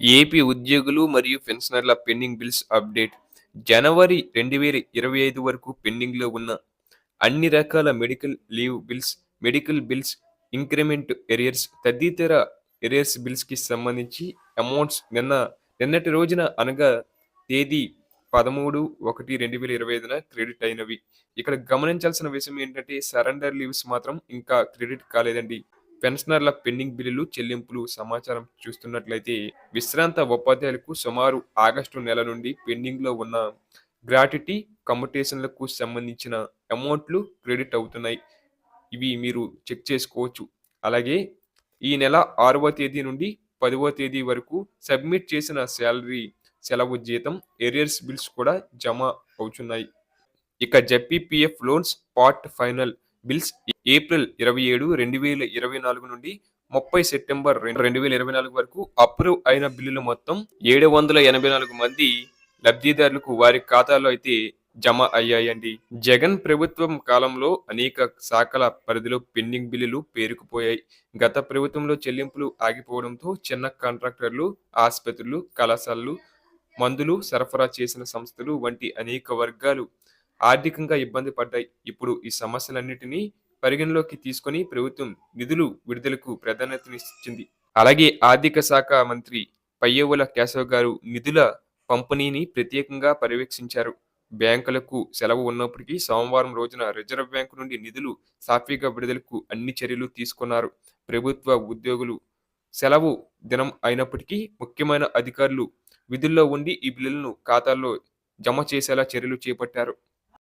AP ఉద్యోగులు మరియు పెన్షనర్ల పెండింగ్ బిల్స్ అప్డేట్. జనవరి రెండు వేల ఇరవై ఐదు వరకు పెండింగ్లో ఉన్న అన్ని రకాల medical leave bills medical bills increment arrears తదితర ఎరియర్స్ బిల్స్కి సంబంధించి అమౌంట్స్ నిన్న నిన్నటి రోజున అనగా తేదీ పదమూడు ఒకటి రెండు వేల ఇరవై ఐదున క్రెడిట్ అయినవి. ఇక్కడ గమనించాల్సిన విషయం ఏంటంటే సరెండర్ లీవ్స్ మాత్రం ఇంకా క్రెడిట్ కాలేదండి. పెన్షనర్ల పెండింగ్ బిల్లులు చెల్లింపులు సమాచారం చూస్తున్నట్లయితే విశ్రాంత ఉపాధ్యాయులకు సుమారు ఆగస్టు నెల నుండి పెండింగ్లో ఉన్న గ్రాట్యుటీ కమ్యుటేషన్లకు సంబంధించిన అమౌంట్లు క్రెడిట్ అవుతున్నాయి. ఇవి మీరు చెక్ చేసుకోవచ్చు. అలాగే ఈ నెల ఆరవ తేదీ నుండి పదవ తేదీ వరకు సబ్మిట్ చేసిన శాలరీ సెలవు జీతం ఎరియర్స్ బిల్స్ కూడా జమ అవుతున్నాయి ఇక ZPPF loans part final bills April ఇరవై ఏడు రెండు వేల ఇరవై నాలుగు నుండి ముప్పై సెప్టెంబర్ రెండు వేల ఇరవై నాలుగు వరకు అప్రూవ్ అయిన బిల్లులు మొత్తం ఏడు వందల ఎనభై నాలుగు మంది లబ్ధిదారులకు వారి ఖాతాలో అయితే జమ అయ్యాయండి. జగన్ ప్రభుత్వం కాలంలో అనేక శాఖల పరిధిలో పెండింగ్ బిల్లులు పేరుకుపోయాయి. గత ప్రభుత్వంలో చెల్లింపులు ఆగిపోవడంతో చిన్న కాంట్రాక్టర్లు ఆసుపత్రులు కళాశాలలు మందులు సరఫరా చేసిన సంస్థలు వంటి అనేక వర్గాలు ఆర్థికంగా ఇబ్బంది పడ్డాయి. ఇప్పుడు ఈ సమస్యలన్నిటినీ పరిగణలోకి తీసుకొని ప్రభుత్వం నిధులు విడుదలకు ప్రాధాన్యతనిచ్చింది. అలాగే ఆర్థిక శాఖ మంత్రి పయ్యవుల కేశవ్ గారు నిధుల పంపిణీని ప్రత్యేకంగా పర్యవేక్షించారు. బ్యాంకులకు సెలవు ఉన్నప్పటికీ సోమవారం రోజున రిజర్వ్ బ్యాంకు నుండి నిధులు సాఫీగా విడుదలకు అన్ని చర్యలు తీసుకున్నారు. ప్రభుత్వ ఉద్యోగులు సెలవు దినం అయినప్పటికీ ముఖ్యమైన అధికారులు విధుల్లో ఉండి ఈ బిల్లులను ఖాతాల్లో జమ చేసేలా చర్యలు చేపట్టారు.